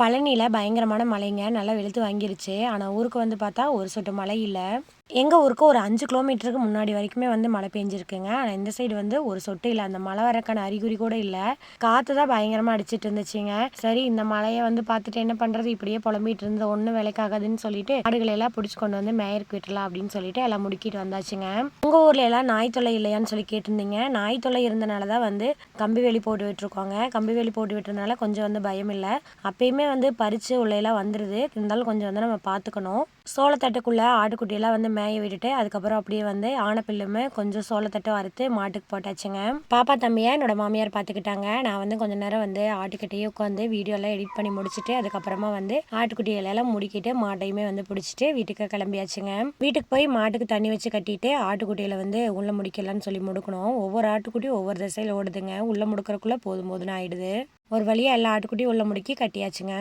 பழனியில் பயங்கரமான மழைங்க நல்லா வெளுத்து வாங்கிருச்சு. ஆனால் ஊருக்கு வந்து பார்த்தா ஒரு சொட்டு மழை இல்லை. எங்கள் ஊருக்கு ஒரு அஞ்சு கிலோமீட்டருக்கு முன்னாடி வரைக்குமே வந்து மழை பெஞ்சிருக்குங்க. ஆனால் இந்த சைடு வந்து ஒரு சொட்டு இல்லை. அந்த மழை வரக்கான அறிகுறி கூட இல்லை. காற்று தான் பயங்கரமாக அடிச்சிட்டு இருந்துச்சுங்க. சரி இந்த மழையை வந்து பார்த்துட்டு என்ன பண்ணுறது இப்படியே புலம்பிட்டு இருந்தது ஒன்றும் வேலைக்காகாதுன்னு சொல்லிட்டு ஆடுகளை எல்லாம் பிடிச்சி கொண்டு வந்து மேயருக்கு விட்டுலாம் அப்படின்னு சொல்லிட்டு எல்லாம் முடுக்கிட்டு வந்தாச்சுங்க. உங்கள் ஊரில் எல்லாம் நாய் தொல்லை இல்லையான்னு சொல்லி கேட்டிருந்தீங்க. நாய் தொல்லை இருந்தனால தான் வந்து கம்பி வேலி போட்டு விட்டுருக்கோங்க. கம்பி வேலி போட்டு விட்டுறதுனால கொஞ்சம் வந்து பயம் இல்லை. அப்பயுமே வந்து பறித்து உள்ளேலாம் வந்துடுது இருந்தாலும் கொஞ்சம் வந்து நம்ம பார்த்துக்கணும் சோளத்தட்டுக்குள்ளே ஆட்டுக்குட்டியெல்லாம் வந்து மேய விட்டுட்டு அதுக்கப்புறம் அப்படியே வந்து ஆனப்பில்லுமே கொஞ்சம் சோளத்தட்டை வறுத்து மாட்டுக்கு போட்டாச்சுங்க. பாப்பா தம்பியை என்னோட மாமியார் பார்த்துக்கிட்டாங்க நான் வந்து கொஞ்ச நேரம் வந்து ஆட்டுக்கிட்டேயே உட்காந்து வீடியோலாம் எடிட் பண்ணி முடிச்சுட்டு அதுக்கப்புறமா வந்து ஆட்டுக்குட்டிகளெல்லாம் முடிக்கிட்டு மாட்டையுமே வந்து பிடிச்சிட்டு வீட்டுக்கு கிளம்பியாச்சுங்க. வீட்டுக்கு போய் மாட்டுக்கு தண்ணி வச்சு கட்டிட்டு ஆட்டுக்குட்டியில் வந்து உள்ளே முடிக்கலாம்னு சொல்லி முடுக்கணும். ஒவ்வொரு ஆட்டுக்குட்டியும் ஒவ்வொரு திசையில் ஓடுதுங்க. உள்ளே முடுக்கிறக்குள்ளே போதும் போதுன்னு ஆயிடுது. ஒரு வழியாக எல்லா ஆட்டுக்குட்டியும் உள்ள முடுக்கி கட்டியாச்சுங்க.